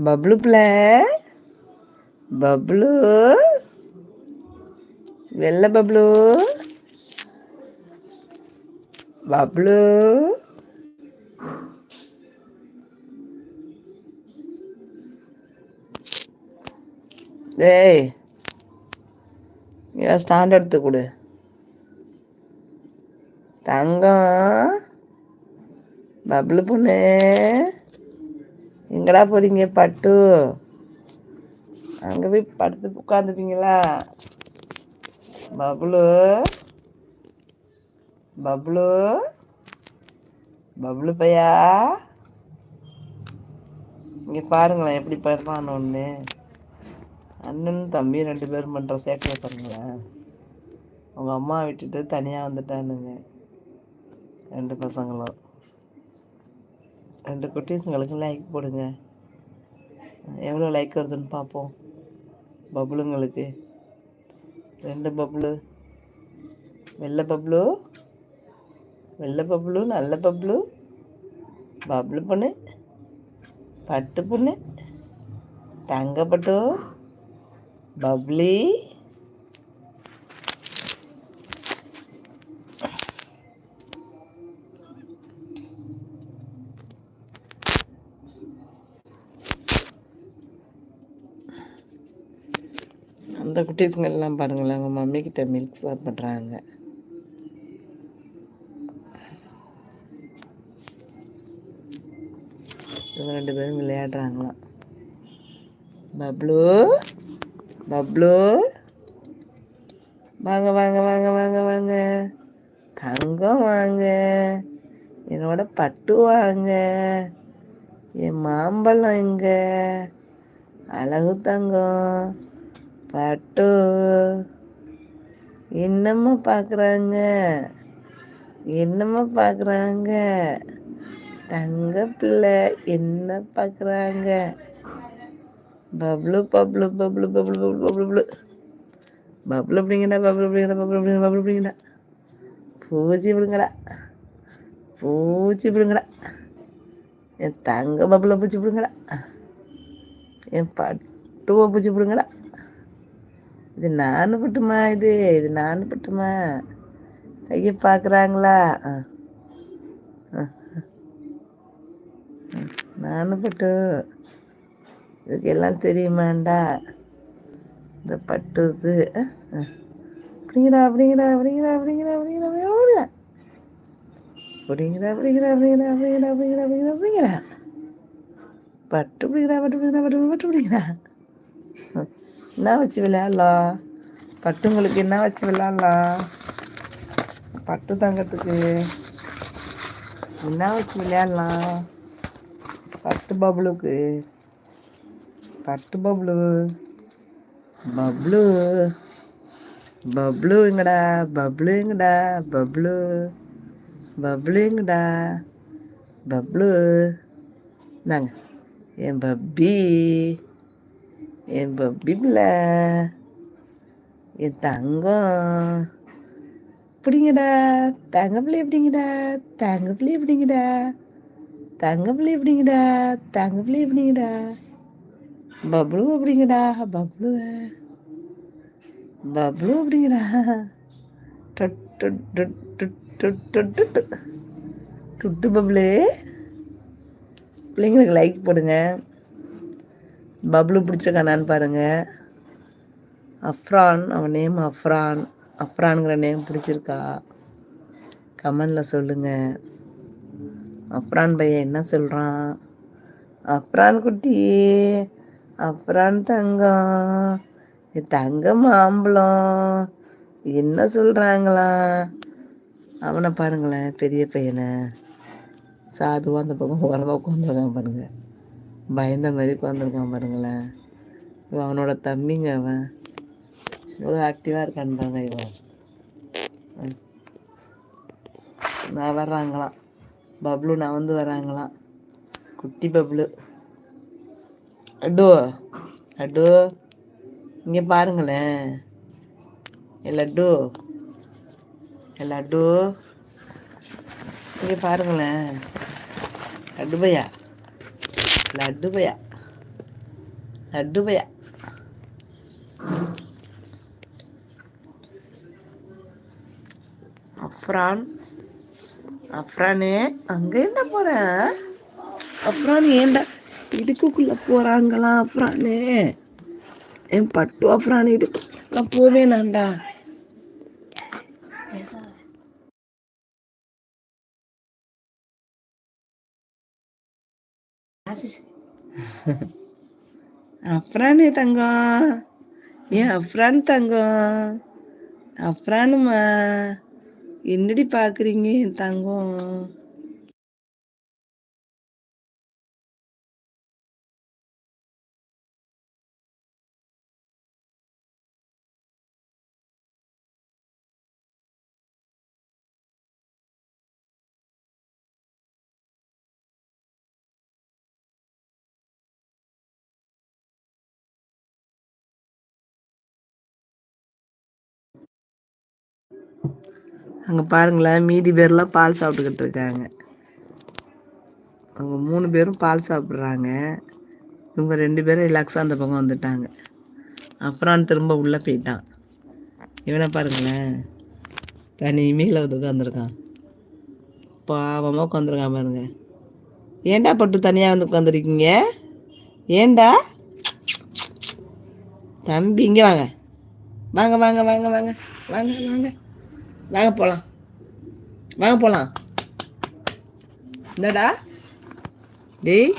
பப்ளு பிள்ளை பப்ளு வெள்ள பப்ளு பப்ளு ஏய் ஏன் ஸ்டாண்ட் எடுத்து கொடு. தங்கம். பப்ளு பொண்ணு. எங்கடா போறீங்க பட்டு? அங்கே போய் படுத்து உட்காந்துப்பீங்களா பப்ளு? பப்ளு? பப்ளு பையா? இங்கே பாருங்களேன் எப்படி படுறான்னு ஒன்று அண்ணன் தம்பி ரெண்டு பேரும் பண்ணுற சேட்டையை பாருங்களேன். அவங்க அம்மா விட்டுட்டு தனியாக வந்துட்டானுங்க. ரெண்டு பசங்களும். ரெண்டு குட்டீஸுங்களுக்கு லைக் போடுங்க. எவ்வளோ லைக் வருதுன்னு பார்ப்போம் பப்ளுங்களுக்கு ரெண்டு பப்ளு வெள்ளை பப்ளு வெள்ளை பப்ளு நல்ல பப்ளு பப்ளு பொண்ணு. பட்டு பொண்ணு. தங்க பட்டு. பப்ளி அந்த குட்டீஸுங்கெல்லாம் பாருங்களேன் அவங்க மம்மி கிட்ட மில்க் சாப்பிட்றாங்க. இவங்க ரெண்டு பேரும் விளையாடுறாங்களாம். பப்ளு பப்ளு. வாங்க வாங்க வாங்க வாங்க வாங்க. தங்கம் வாங்க. என்னோட பட்டு வாங்க. என் மாம்பழம் எங்க? அழகு தங்கம். பட்டு. என்னம்மா பார்க்குறாங்க என்னம்மா பார்க்குறாங்க தங்க பிள்ளை என்ன பார்க்குறாங்க பப்ளு பப்ளு பப்ளு பப்ளு பப்ளு பப்ளு பப்ளு. பப்ளு அப்படிங்கடா பப்ளு அப்படிங்கடா பப்ளு அப்படிங்க பப்ளு அப்படிங்கடா. பூச்சி விடுங்கடா. பூச்சி விடுங்கடா. என் தங்க பப்ளை பூச்சி விடுங்கடா. என் பட்டுவை பூச்சி விடுங்கடா. இது நானும் பட்டுமா இது இது நானும் பட்டுமா கையை பார்க்குறாங்களா ஆ பட்டு இதுக்கெல்லாம் தெரியுமாண்டா இந்த பட்டுக்கு அஹ், அப்படிங்கிறா அப்படிங்கடா அப்படிங்கடா அப்படிங்கடா அப்படிங்கடா அப்படிங்கடா அப்படிங்கடா அப்படிங்கடா அப்படிங்கடா அப்படிங்கடா அப்படிங்கடா அப்படிங்கடா அப்படிங்கடா அப்படிங்கடா பட்டு பிடிக்கிறா பட்டு பிடிக்கிறா பட்டு பட்டு பிடிக்கிறா என்ன வச்சு விளையாடலாம் பட்டுங்களுக்கு என்ன வச்சு விளையாடலாம் பட்டு தங்கத்துக்கு என்ன வச்சு விளையாடலாம் பட்டு பப்ளுக்கு. பட்டு பப்ளு. பப்ளு. பப்ளு எங்கடா? பப்ளு எங்கடா? பப்ளு. பப்ளு எங்கடா? பப்ளு. இந்தாங்க. என் பப்பி. என் பிபில என் தங்கம். எப்படிங்கடா? தங்கப்பிள்ளை எப்படிங்கடா? தங்கப்பிள்ளை எப்படிங்கடா? தங்கப்பிள்ளை எப்படிங்கடா? தங்கப்பிள்ளை எப்படிங்கடா? பப்ளு அப்படிங்கடா பப்ளு. பப்ளு எப்படிங்கடா? டுட்டு பப்ளு. பிள்ளைங்களுக்கு லைக் போடுங்க. பப்ளு பிடிச்சிருக்கானான்னு பாருங்கள் அஃப்ரான் அவன் நேம் அஃப்ரான். அஃப்ரானுங்கிற நேம் பிடிச்சிருக்கா. கமெண்டில் சொல்லுங்கள் அஃப்ரான் பையன் என்ன சொல்கிறான் அஃப்ரான் குட்டி அஃப்ரான் தங்கம் தங்கம் தங்க மாம்பழம் என்ன சொல்கிறாங்களா அவனை பாருங்களேன் பெரிய பையனை. சாதுவாக அந்த பக்கம் உரமாக உட்காந்துருக்கான் பாருங்கள் பயந்த மாதிரி உட்காந்துருக்கான் பாருங்களேன். இவன் அவனோட தம்பிங்க அவன். எவ்வளோ ஆக்டிவாக இருக்கான்னு பாருங்க இவன். நான் வர்றாங்களாம். பப்ளு நான் வந்து வராங்களாம் குட்டி பப்ளு. அடோ அடோ. இங்கே பாருங்களேன். ஏ லட்டு. ஏ லட்டு. இங்கே பாருங்களேன். லட்டு பையா? லட்டு பையா லட்டு பையா அஃப்ரான் அஃப்ரானே அங்க என்ன போற அஃப்ரான் ஏண்டா இடுக்குக்குள்ள போறாங்களா அஃப்ரானு என் பட்டு அஃப்ரான் இடுக்கு நான் போவேனாண்டா அஃப்ரானே தங்கம் ஏன் அப்ரான் தங்கம் அப்ரானுமா. என்னடி பார்க்குறீங்க என் தங்கம் அங்கே பாருங்களேன் மீதி பேர்லாம் பால் சாப்பிட்டுக்கிட்டு இருக்காங்க. அவங்க மூணு பேரும் பால் சாப்பிட்றாங்க. இவங்க ரெண்டு பேரும் ரிலாக்ஸாக அந்த பக்கம் வந்துட்டாங்க. அப்புறம் திரும்ப உள்ளே போயிட்டான். இவனை பாருங்களேன் தனிமையில் வந்து உட்காந்துருக்கான் பாவமாக உட்காந்துருக்கான் பாருங்க. ஏன்டா பட்டு தனியாக வந்து உட்காந்துருக்கீங்க ஏன்டா? தம்பி இங்கே வாங்க. வாங்க வாங்க வாங்க வாங்க வாங்க வாங்க. வாங்க போகலாம் வாங்க போகலாம் இந்தடா. டேய்.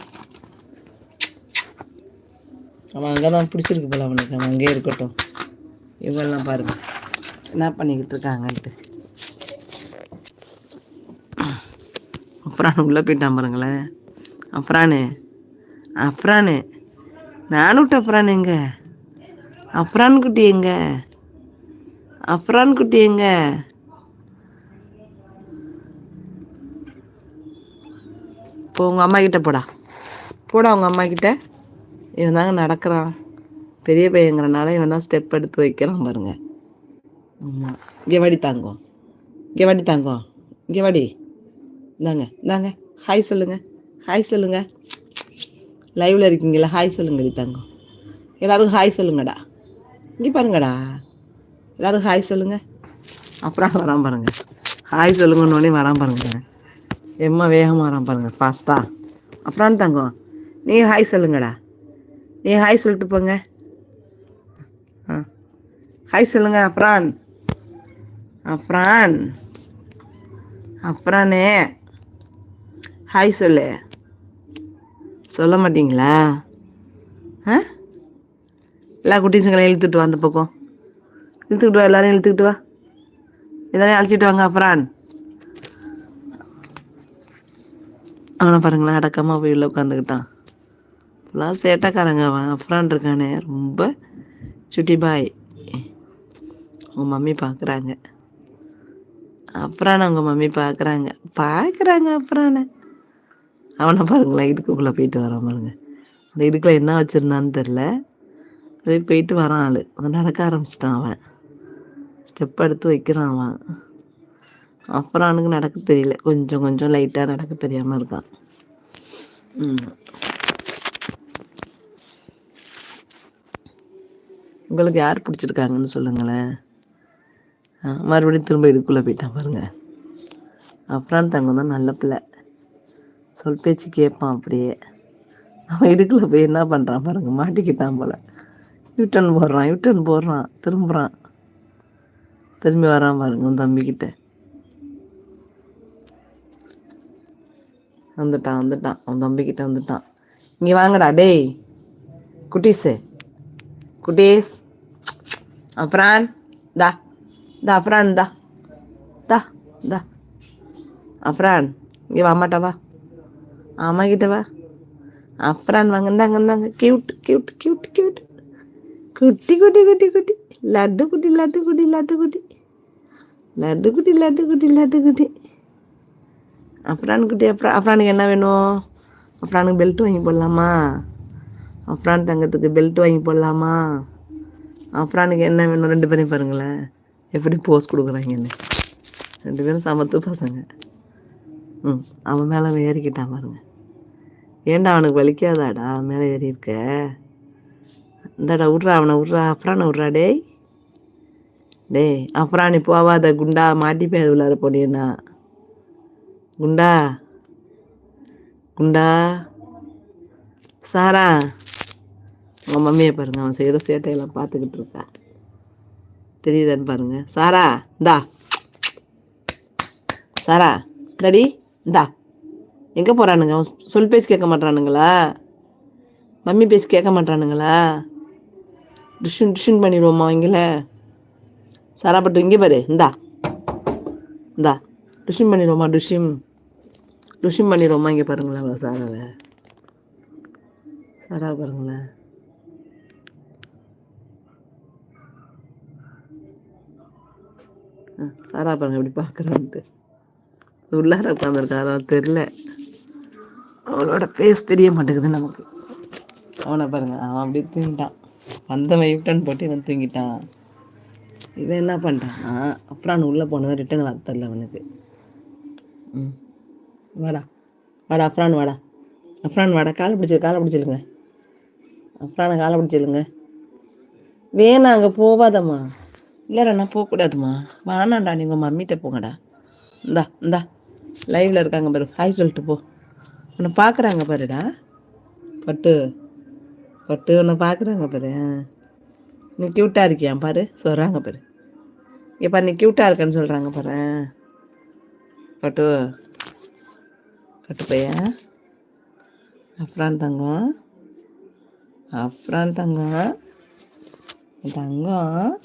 அவன் அங்கே தான் பிடிச்சிருக்கு போல அவனுக்கு. அவன் அங்கேயே இருக்கட்டும். இவங்கெல்லாம் பாருங்க. என்ன பண்ணிக்கிட்டு இருக்காங்கன்ட்டு அஃப்ரான் உள்ளே போயிட்டான் பாருங்களேன். அஃப்ரானு. அஃப்ரானு. நானும் அஃப்ரான் எங்க? அஃப்ரான் குட்டி எங்க? அஃப்ரான் குட்டி எங்க? இப்போ உங்கள் அம்மா கிட்ட போடா. போடா உங்கள் அம்மா கிட்ட. இவன் தாங்க நடக்கிறான். பெரிய பையங்கிறனால இவன் தான் ஸ்டெப் எடுத்து வைக்கிறான் பாருங்க. ஆமாம் இங்கே வாடி தாங்கோ இங்கே வாடி தாங்கோ இங்கே வாடி. இந்தாங்க இந்தாங்க. ஹாய் சொல்லுங்க. ஹாய் சொல்லுங்க. லைவில் இருக்கீங்களா ஹாய் சொல்லுங்கடி தாங்கோ எல்லாருக்கும் ஹாய் சொல்லுங்கடா. இங்கே பாருங்கடா. எல்லாரும் ஹாய் சொல்லுங்க. அப்புறம் வரான் பாருங்க. ஹாய் சொல்லுங்கன்னு வரான் பாருங்க. எம்மா வேகமாக வரான் பாருங்கள் ஃபாஸ்ட்டாக அப்புறம் தங்கம் நீ ஹாய் சொல்லுங்கடா. நீ ஹாய் சொல்லிட்டு போங்க. ஆ. ஹாய் சொல்லுங்க அப்ரான். அப்ரான். அப்ரானே. ஹாய் சொல்லு. சொல்ல மாட்டீங்களா? ஆ? எல்லா குட்டீஸுங்களையும் இழுத்துட்டு வா அந்த பக்கம். இழுத்துக்கிட்டு வா எல்லாரையும் இழுத்துக்கிட்டு வா. எல்லாரையும் அழைச்சிட்டு வாங்க அப்ரான். அவனை பாருங்களேன் அடக்கமாக போய் உள்ள உட்காந்துக்கிட்டான் ஃபுல்லாக சேட்டைக்காரங்க அவன். அஃப்ரான் இருக்கானே ரொம்ப சுட்டி பாய். அவங்க மம்மி பார்க்குறாங்க அப்புறான அவங்க மம்மி பார்க்குறாங்க பார்க்குறாங்க அப்புறான அவனை பாருங்களேன் இடுக்குள்ளே போயிட்டு வரான் பாருங்க. அந்த இடுக்கில் என்ன வச்சுருந்தான்னு தெரில அப்படியே போயிட்டு வரான் ஆள். நடக்க ஆரம்பிச்சிட்டான் அவன். ஸ்டெப் எடுத்து வைக்கிறான் அவன். அப்புறம் அவனுக்கு நடக்க தெரியல. கொஞ்சம் கொஞ்சம் லைட்டாக நடக்க தெரியாமல் இருக்கான். ம். உங்களுக்கு யார் பிடிச்சிருக்காங்கன்னு சொல்லுங்களேன். ஆ, மறுபடியும் திரும்ப இதுக்குள்ளே போயிட்டான் பாருங்க. அப்புறம் தங்கம் தான் நல்ல பிள்ளை. சொல் பேச்சு கேட்பான் அப்படியே. அவன் இடுக்குள்ள போய் என்ன பண்ணுறான் பாருங்க மாட்டிக்கிட்டான் போல. யூட்டன் போடுறான் யூட்டன் போடுறான் திரும்புகிறான் திரும்பி வரான் பாருங்க உன் தம்பிக்கிட்ட. வந்துட்டான் வந்துட்டான். அவன் தம்பிக்கிட்ட வந்துட்டான். இங்கே வாங்கடா டேய். குட்டீஸு. குட்டீஸ். அஃப்ரான் தா. தா அஃப்ரான் தா. தா தா. அஃப்ரான் இங்கே வா வா. அம்மா கிட்ட வா. அஃப்ரான் வாங்க இந்தாங்க இந்தாங்க. கியூட் கியூட் கியூட் கியூட் குட்டி குட்டி குட்டி குட்டி. லட்டு குட்டி லட்டு குட்டி லட்டு குட்டி. லட்டு குட்டி லட்டு குட்டி லட்டு குட்டி. அஃப்ரான் குட்டி அப்புறம் அஃப்ரானுக்கு என்ன வேணும்? அஃப்ரானுக்கு பெல்ட் வாங்கி போடலாமா? அஃப்ரான் தங்கத்துக்கு பெல்ட் வாங்கி போடலாமா? அஃப்ரானுக்கு என்ன வேணும்? ரெண்டு பேரையும் பாருங்களேன். எப்படி போஸ் கொடுக்குறாங்கன்னு. ரெண்டு பேரும் சமத்து பசங்க. ம் அவன் மேலே ஏறிக்கிட்டான் பாருங்க. ஏன்டா அவனுக்கு வலிக்காதாடா? மேலே ஏறி இருக்க. இந்தாடா விட்றா அவனை விட்றா அப்புறான விட்றா டேய். டேய் அப்புறம் நீ போவாத குண்டா. மாட்டிப்பேன் அது உள்ளார போனீன்னா. குண்டா? குண்டா? சாரா? உங்கள் மம்மியை பாருங்கள் அவன் செய்கிற சேட்டையெல்லாம் பார்த்துக்கிட்டு இருக்கா. தெரியுதான்னு பாருங்க. சாரா இந்தா. சாரா இந்தாடி இந்தா. எங்கே போகிறானுங்க அவன் சொல் பேசி கேட்க மாட்டானுங்களா மம்மி பேசி கேட்க மாட்டானுங்களா டிஷன் டிஷன் பண்ணிடுவோமா சாரா பட்டு இங்கே பாரு இந்தா. இந்தா டிஷன் பண்ணிடுவோமா டிஷிம் டிஷிம் பண்ணிடுவோமா இங்கே பாருங்களேன் அவ்வளோ சாராவை சாரா பாருங்களேன். சாரா பாருங்க எப்படி பார்க்குறான்ட்டு. உள்ளார உட்காந்துருக்காரா தெரில அவளோட ஃபேஸ் தெரிய மாட்டேங்குது நமக்கு. அவனை பாருங்க அவன் அப்படியே தூங்கிட்டான். வந்தவன் யூட்டன் போட்டு இவன் தூங்கிட்டான். இவன் என்ன பண்ணிட்டான்னா அப்புறம் உள்ளே போனவன் ரிட்டன் வர தெரில அவனுக்கு. ம். வாடா. வாடா அஃப்ரான் வாடா. அஃப்ரான் வாடா காலை பிடிச்சிரு காலை பிடிச்சிருங்க. அஃப்ரானை காலை பிடிச்சிருங்க. வேணாம் அங்கே போவாதம்மா. இல்லைடா நான் போகக்கூடாதுமா வானாண்டா நீங்கள் மம்மிகிட்ட போங்கடா. இந்தா இந்தா. லைவில் இருக்காங்க பாரு. ஹாய் சொல்லிட்டு போ. உன்னை பார்க்குறாங்க பாருடா. பட்டு பட்டு உன்னை பார்க்குறாங்க பாரு. நீ க்யூட்டாக இருக்கியா பாரு? சொல்கிறாங்க பாரு. இப்போ நீ க்யூட்டாக இருக்கேன்னு சொல்கிறாங்க பாரு. பட்டு பட்டு அப்ரான் அஃப்ரான் தங்கம். அஃப்ரான் தங்கம். தங்கம்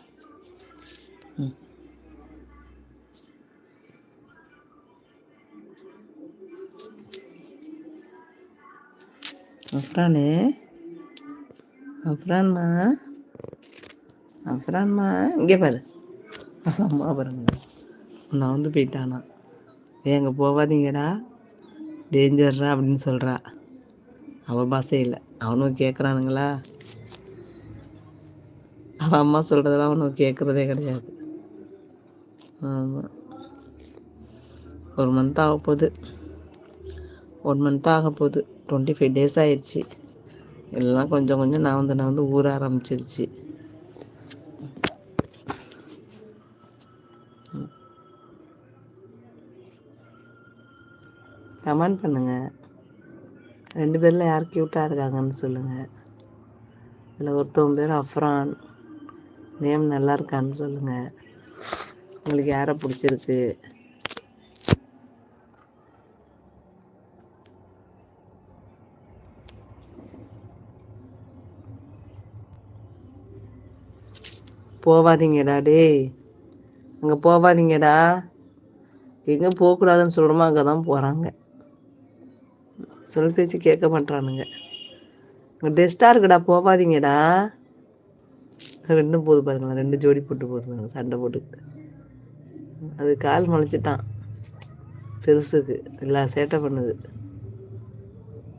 அஃப்ரானு அஃப்ரான்மா அஃப்ரான்மா இங்கே பாரு. அம்மா பாருங்க. நான் வந்து போயிட்டானா. எங்கே போகாதீங்கடா டேஞ்சர்ரா அப்படின்னு சொல்கிறா அவள் பாஷையில் அவனும் கேட்குறானுங்களா அவன் அம்மா சொல்கிறதெல்லாம் அவனும் கேட்குறதே கிடையாது. ஆமாம் ஒரு மந்த் ஆக போகுது. ஒன் மந்த் ஆக போகுது. டுவெண்ட்டி ஃபைவ் டேஸ் ஆயிடுச்சு. எல்லாம் கொஞ்சம் கொஞ்சம் நான் வந்து நான் வந்து ஊற ஆரம்பிச்சிருச்சு. கமெண்ட் பண்ணுங்கள் ரெண்டு பேரில் யார் க்யூட்டாக இருக்காங்கன்னு சொல்லுங்கள் இதில் ஒருத்தவங்க பேர் அஃப்ரான். நேம் நல்லா இருக்கான்னு சொல்லுங்கள் உங்களுக்கு யாரை பிடிச்சிருக்கு? போகாதீங்கடா டேய். அங்கே போகாதீங்கடா எங்கே போகக்கூடாதுன்னு சொல்கிறோமோ அங்கே தான் போகிறாங்க சொல் பேச்சு கேட்க மாட்டானுங்க டெஸ்ட்டாக இருக்குடா போகாதீங்கடா. ரெண்டும் போது பாருங்களேன். ரெண்டு ஜோடி போட்டு போதுங்க சண்டை போட்டுக்கிட்டு அது கால் முளைச்சிட்டான். பெருசுக்கு. எல்லாம் சேட்டை பண்ணுது.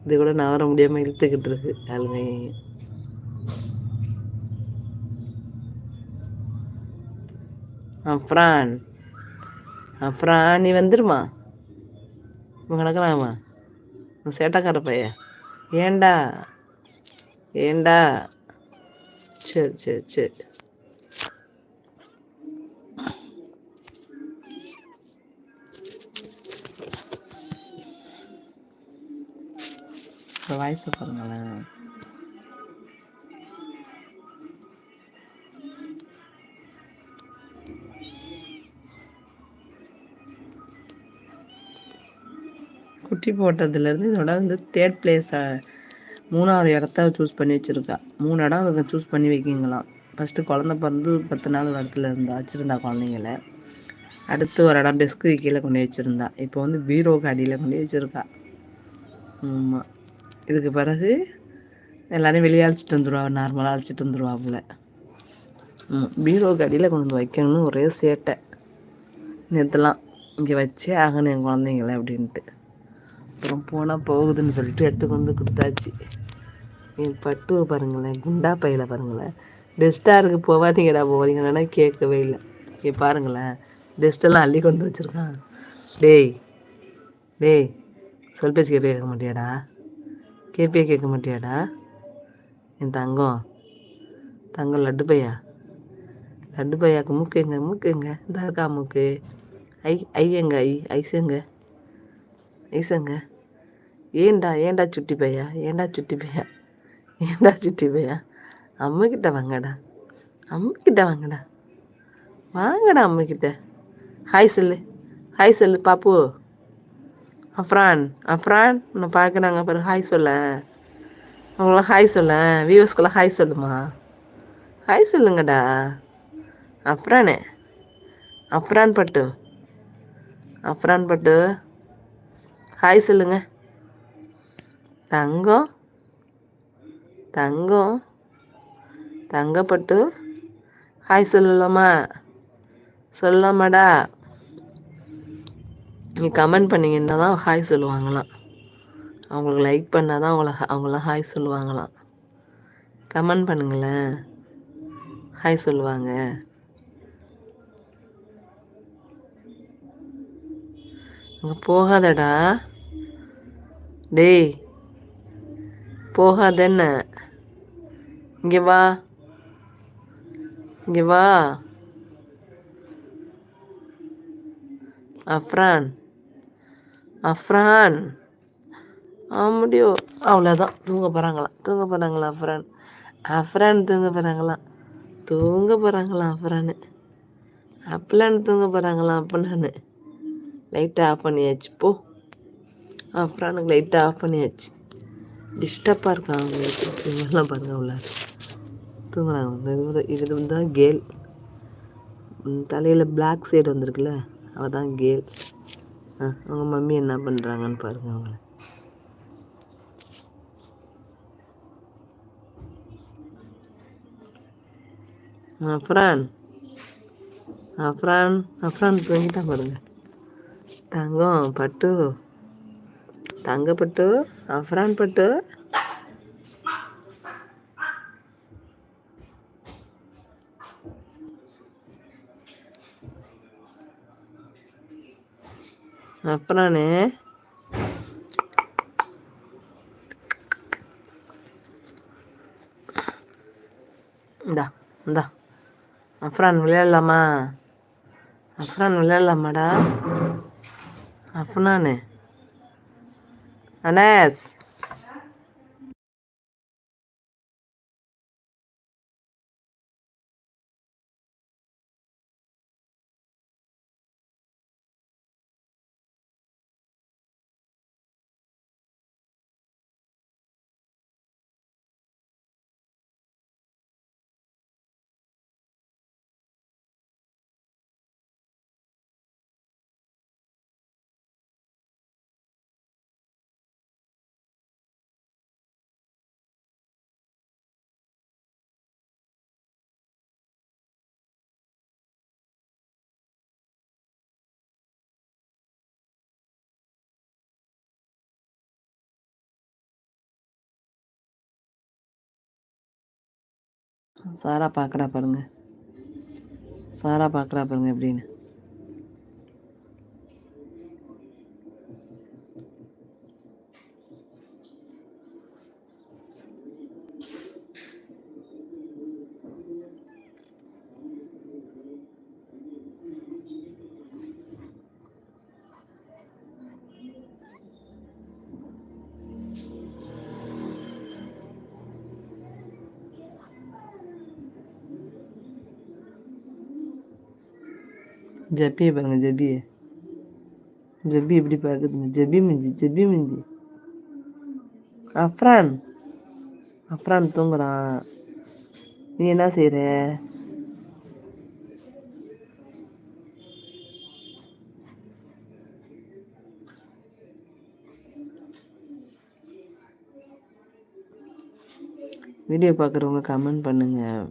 இது கூட நவர முடியாமல் இழுத்துக்கிட்டு இருக்கு காலுங்கையும் அப்ரான். அப்ரான் நீ வந்துருமா? இவன் கிடக்கலாமா? சேட்டக்கார பைய ஏண்டா ஏண்டா சரி சரி சரி. வாய்ஸை பாருங்களேன். குட்டி போட்டதுலேருந்து இதோட வந்து தேர்ட் பிளேஸை மூணாவது இடத்த சூஸ் பண்ணி வச்சுருக்கா. மூணு இடம் அதுங்க சூஸ் பண்ணி வைக்கிங்களாம். ஃபஸ்ட்டு குழந்த பிறந்து பத்து நாள் இடத்துல இருந்தா வச்சுருந்தா குழந்தைங்கள. அடுத்து ஒரு இடம் டெஸ்க்கு கீழே கொண்டு வச்சுருந்தா. இப்போ வந்து பீரோக்கு அடியில் கொண்டு வச்சுருக்கா. ஆமாம் இதுக்கு பிறகு எல்லோரும் வெளியே அழைச்சிட்டு வந்துடுவா நார்மலாக அழைச்சிட்டு வந்துடுவா போல் பீரோக்கு அடியில் கொண்டு வந்து வைக்கணும்னு ஒரே சேட்டை. நேற்றுலாம் இங்கே வச்சே ஆகணும் என் குழந்தைங்கள அப்படின்ட்டு. அப்புறம் போனால் போகுதுன்னு சொல்லிட்டு எடுத்து வந்து கொடுத்தாச்சு. என் பட்டுவை பாருங்களேன் குண்டா பையில பாருங்களேன். டெஸ்ட்டாருக்கு போகாதீங்கடா போகாதீங்கன்னா கேட்கவே இல்லை. இங்கே பாருங்களேன் டெஸ்ட்டெல்லாம் அள்ளி கொண்டு வச்சுருக்கான். டேய் டேய் சொல் பேசி கேப்பே கேட்க மாட்டியாடா? கேப்பே கேட்க மாட்டியாடா? என் தங்கம் தங்கம் லட்டு பையா? லட்டு பையாக்கு மூக்கு எங்க மூக்கு எங்க? இந்த இருக்கா மூக்கு. ஐ ஐ ஐ ஐசங்க ஈசங்க ஏண்டா ஏண்டா சுட்டி பையா? ஏண்டா சுட்டி பையா? ஏண்டா சுட்டி பையா? அம்மாக்கிட்ட வாங்கடா. அம்மாக்கிட்ட வாங்கடா. வாங்கடா அம்மாக்கிட்ட ஹாய் சொல்லு. ஹாய் சொல்லு பாப்பு. அஃப்ரான் அஃப்ரான் உன்னை பார்க்குறாங்க பாரு. ஹாய் சொல்ல. உங்களை ஹாய் சொல்ல. வியூவர்ஸ்குள்ள ஹாய் சொல்லுமா? ஹாய் சொல்லுங்கடா. அஃப்ரானே அஃப்ரான் பட்டு. அஃப்ரான் பட்டு. ஹாய் சொல்லுங்க. தங்கம் தங்கம் தங்கப்பட்டு. ஹாய் சொல்லலாமா? சொல்லலாமாடா? நீ கமெண்ட் பண்ணிங்கன்னா தான் ஹாய் சொல்லுவாங்களாம். அவங்களுக்கு லைக் பண்ணால் தான் அவங்கள அவங்களாம் ஹாய் சொல்லுவாங்களாம். கமெண்ட் பண்ணுங்களேன். ஹாய் சொல்லுவாங்க. அங்கே போகாதடா. டேய் போகாதென்ன. இங்கே வா. இங்கே வா. அஃப்ரான். அஃப்ரான். ஆ முடியும் அவ்வளோதான் தூங்க போகிறாங்களாம் தூங்க போகிறாங்களா அஃப்ரான். அஃப்ரான் தூங்க போகிறாங்களாம் தூங்க போகிறாங்களாம் அஃப்ரானு. அப்லான் தூங்க போகிறாங்களாம் அப்பனான்னு லைட்டை ஆஃப் பண்ணியாச்சு. போ. அஃப்ரானுக்கு லைட்டை ஆஃப் பண்ணியாச்சு. டிஸ்டர்பாக இருக்காங்க அவங்களுக்கு இவங்கெல்லாம் பாருங்க உள்ள தூங்குறாங்க. வந்து இது இது வந்து தான் கேல் தலையில் பிளாக் சைடு வந்திருக்குல்ல அவள் தான் கேல். ஆ அவங்க மம்மி என்ன பண்ணுறாங்கன்னு பாருங்கள் அவங்கள. அஃப்ரான் அஃப்ரான் அஃப்ரான் தூங்கிட்டான் பாருங்கள் தங்கம் பட்டு தங்கப்பட்டு பட்டு அஃப்ரான் பட்டு. அஃப்ரானு. இந்தா இந்தா. அஃப்ரான் விளையாடலாமா? அஃப்ரான் விளையாடலாமாடா? আপনানে আনাস சாரா பார்க்குறா பாருங்க. சாரா பார்க்குறா பாருங்க எப்படின்னு. ஜப்பியை பாருங்கள் ஜப்பியை ஜப்பி எப்படி பார்க்குதுங்க ஜப்பி மிஞ்சி ஜப்பி மிஞ்சி. அஃப்ரான் அஃப்ரான் தூங்குறான். நீ என்ன செய்கிற வீடியோ பார்க்குறவங்க கமெண்ட் பண்ணுங்கள்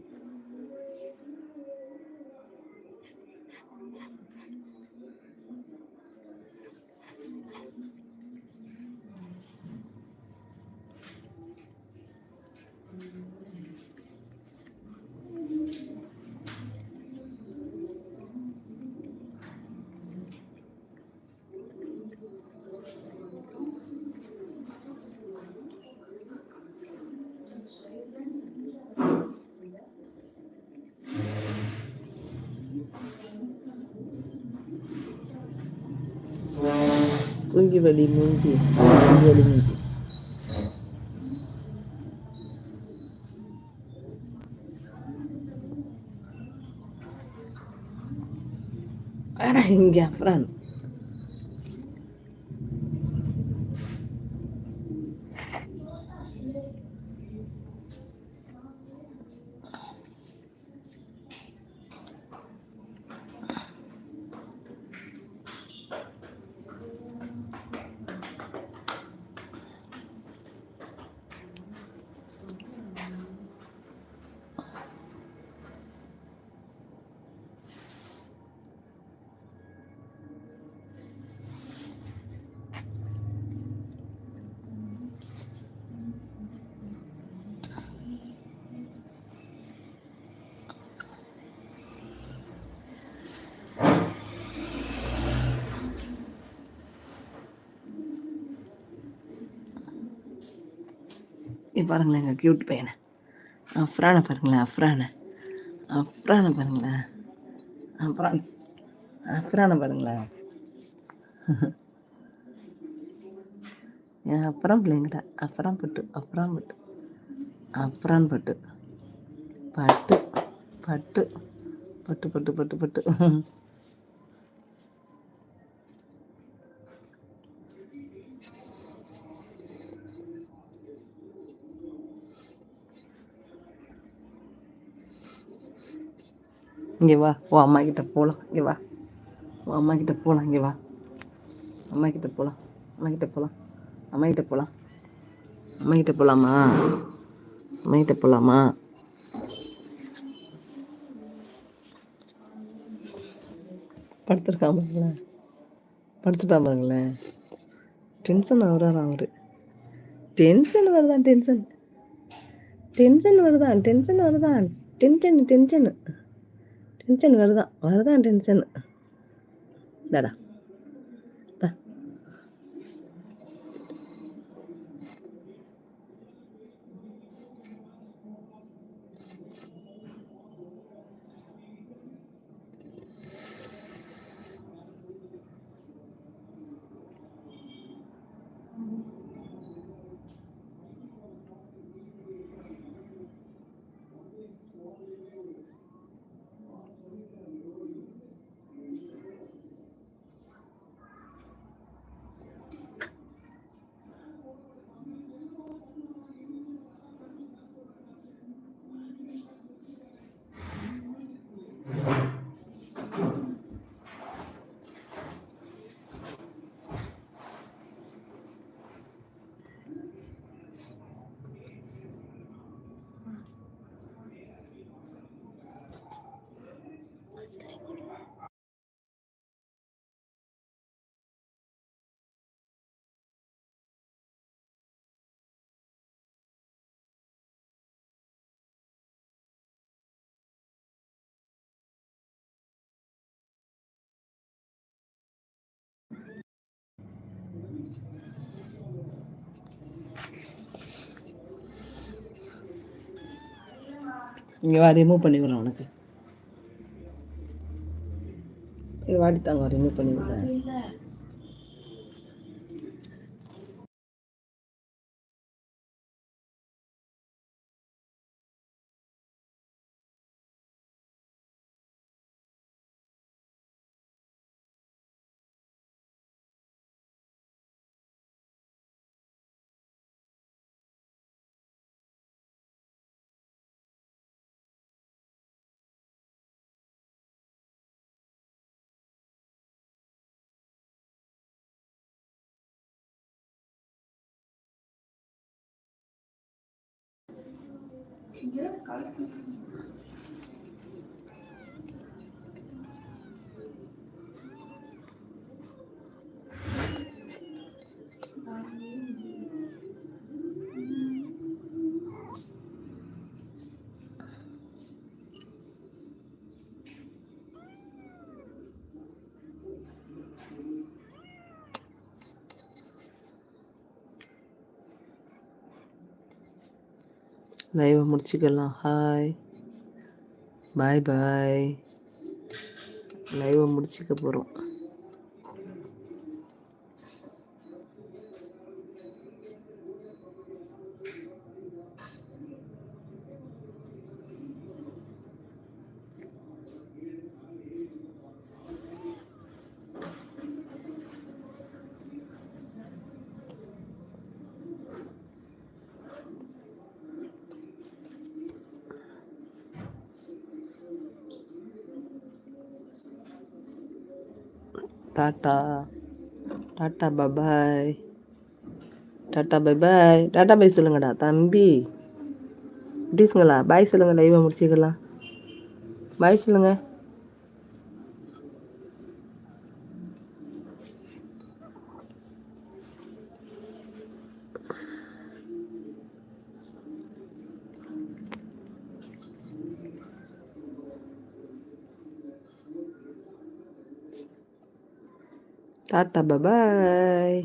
தூங்கி வலி மூஞ்சி தூங்கி வலி மூஞ்சி அடா இங்கே அப்புறம் இங்க பாருங்களேன் எங்கள் க்யூட் பையனை. அஃப்ரானை பாருங்களேன் அஃப்ரானை. அஃப்ரானை பாருங்களேன். அஃப்ரான் அஃப்ரானை பாருங்களேன். என் அப்புறம் பிள்ளைங்கடா. அப்புறம் பட்டு அப்புறம் பட்டு. அப்புறம் பட்டு. பட்டு பட்டு. பட்டு பட்டு பட்டு பட்டு. இங்கே வா. ஓ அம்மா கிட்ட போகலாம் இங்கே வா. ஓ அம்மா கிட்ட போகலாம் இங்கே வா. அம்மா கிட்ட போகலாம் அம்மா கிட்ட போகலாம் அம்மா கிட்ட போகலாம் அம்மா கிட்ட போகலாமா அம்மா கிட்ட போகலாமா படுத்துருக்கா பாருங்களேன். படுத்துட்டா பாருங்களேன். டென்ஷன் ஆகுறாரு அவர். டென்ஷன் வருதான் டென்ஷன். டென்ஷன் வருதான் டென்ஷன் வருதான். Tension tension. டென்ஷன் வருதான் வருதான் டென்ஷன். இந்தாடா. இங்கே வா ரிமூவ் பண்ணி விடுறேன் உனக்கு. இது வாடி தாங்க ரிமூவ் பண்ணி விடுறேன் லைவை முடிச்சுக்கலாம். ஹாய் பாய் பாய் லைவை முடிச்சுக்க போகிறோம் tata tata bye bye tata bye bye டாட்டா பை சொல்லுங்கடா தம்பி. எப்படிங்களா பாய் சொல்லுங்கள் லைவை முடிச்சுக்கலாம். பாய் சொல்லுங்கள் டாட்டா பபாய்